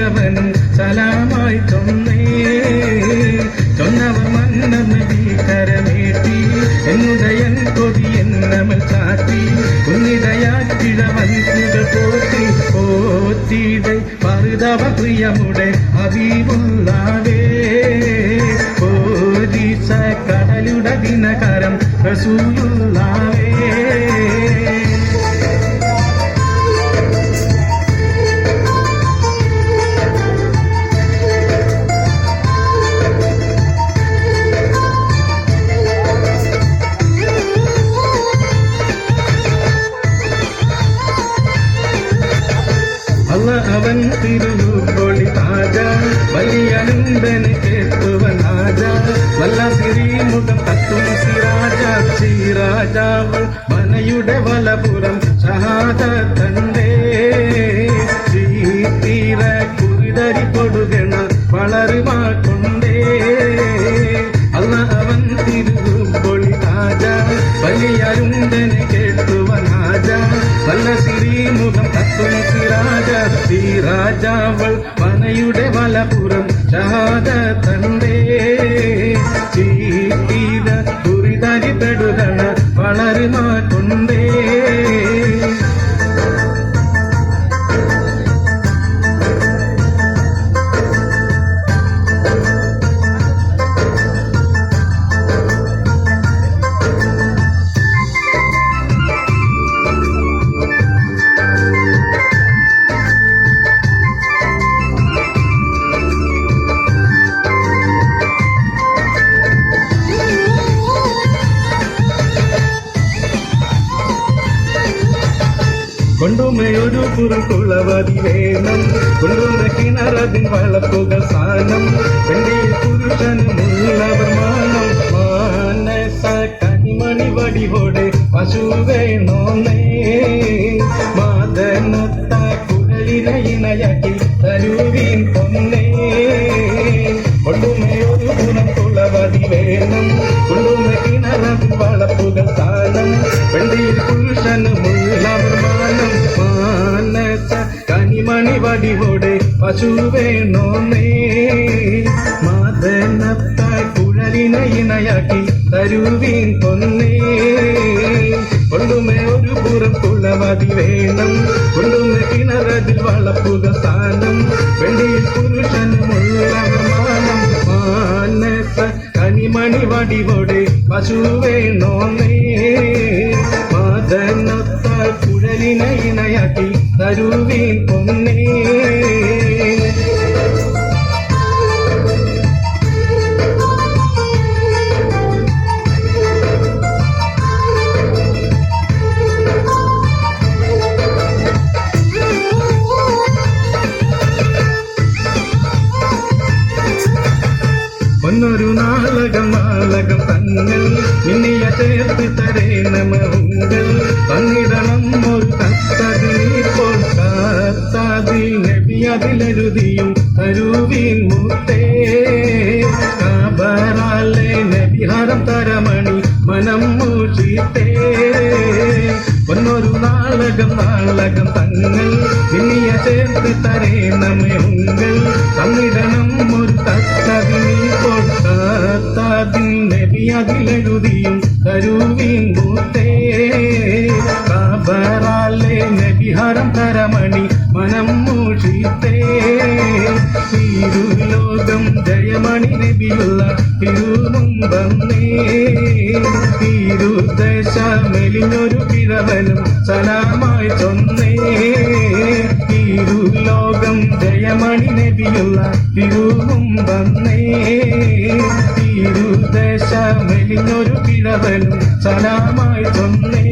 കിഴവനും സലാമായി തൊന്നേ തൊന്നവർ മന്ന നബി കരമേട്ടി എന്നുദയൻ കൊതി എന്നമൽ കാട്ടി ഉന്നിതയാൻ കിഴവൻ പോറ്റി പോറ്റിയിട പറുതവ പ്രിയമുടെ അബീബുള്ളാവേ ഓ ദിശ കടലുട ദിനകരം റസൂലുള്ള അവൻ തിരുപ്പൊളി താജ വലിയനുണ്ടന് കേട്ടുവൻ രാജ വല്ല സിരിമുഖം തത്തും സിരാജ ശ്രീരാജാവ് മനയുടെ വലപുറം ഷഹാദ തണ്ടേ ശ്രീതീര കുറിതരി കൊടുകണ വളരുമാ കൊണ്ടേ. അല്ല അവൻ തിരുപ്പൊളി താജ വലിയ കേട്ടുവൻ കൊണ്ടുമയൊരു കുറുകുളവതി വേണം കൊണ്ടുമ കിണറതിൻ വളപ്പുകൾ സാനം പെണ്ടിയിൽ പുരുഷനുമുള്ളവർ മാനം. മാനസ കനിമണി വടിവോടെ പശു വേണോന്നേ മാതനത്ത കുഴലിനെ തരുവിൻ തരുവീൻ കൊണ്ടുമേ ഒരു കുറുകുളവതി വേണം കൊണ്ടുമ വടിവോടെ പശു വേണോന്നേ മാതനത്ത കുഴലിനെ ഇണയാക്കി തരുവീൻ പൊന്നേ. കൊള്ളുമേ ഒരു പുറം കുളമതി വേണം. കൊള്ളുമേ കിണറതിൽ വളപ്പുക സ്ഥാനം വെള്ളിയിൽ പുരുഷനുമുള്ള മാനം. മാനസ കനിമണി വടിവോടെ പശു വേണോന്നേ മാതനൊത്ത കുഴലിനെ ഇണയാക്കി തരുവീൻ പൊന്നേ. ഒന്നൊരു നാളകം നാളകം തങ്ങൾ ഇനിയ ചേർത്ത് തരേ നമ്മൾ തന്നിടണം ഒരു നബി അതിലെഴുതിയും തരുവീൻ മുത്തേ കാബറാലെ നബിഹാരം തരമണി മനം മൂഷിത്തേ ഒന്നൊരു നാളകം നാളകം തങ്ങൾ ഇനിയ ചേർത്ത് തരേ നമ്മെ ഉങ്ങൾ. തന്നിടണം ഒരു തത്തതിപ്പോൾ കാത്താതിൽ നബി അതിലെഴുതിയും കാബറാലെ നബിഹാരം തരമണി മനം മൂഷിത്തേ തിരുലോകം ജയമണി നബിയുള്ള വന്നേ തിരുദശ മെലിഞ്ഞൊരു പിറവനും സലാമായി ചൊന്നേ. തിരുലോകം ജയമണി നബിയുള്ള വന്നേ തിരുദശ മെലിഞ്ഞൊരു പിറവനും സലാമായി ചൊന്നേ.